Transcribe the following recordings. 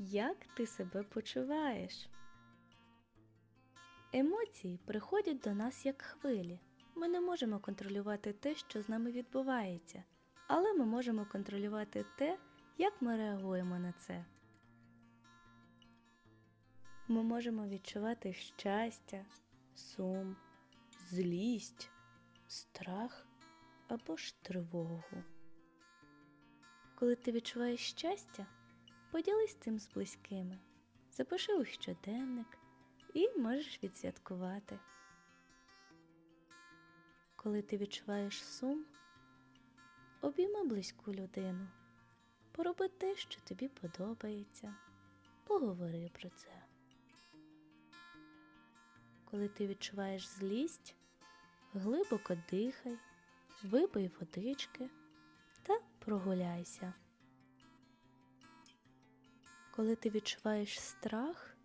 Як ти себе почуваєш? Емоції приходять до нас як хвилі. Ми не можемо контролювати те, що з нами відбувається, але ми можемо контролювати те, як ми реагуємо на це. Ми можемо відчувати щастя, сум, злість, страх або ж тривогу. Коли ти відчуваєш щастя, поділись цим з близькими, запиши у щоденник і можеш відсвяткувати. Коли ти відчуваєш сум, обійми близьку людину, пороби те, що тобі подобається, поговори про це. Коли ти відчуваєш злість, глибоко дихай, випий водички та прогуляйся. Коли ти відчуваєш страх,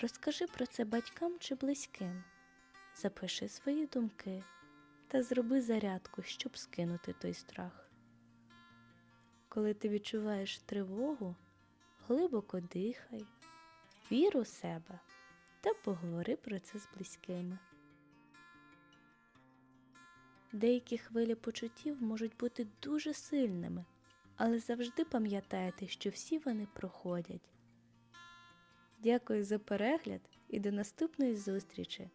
розкажи про це батькам чи близьким, запиши свої думки та зроби зарядку, щоб скинути той страх. Коли ти відчуваєш тривогу, глибоко дихай, вір у себе та поговори про це з близькими. Деякі хвилі почуттів можуть бути дуже сильними, але завжди пам'ятайте, що всі вони проходять. Дякую за перегляд і до наступної зустрічі!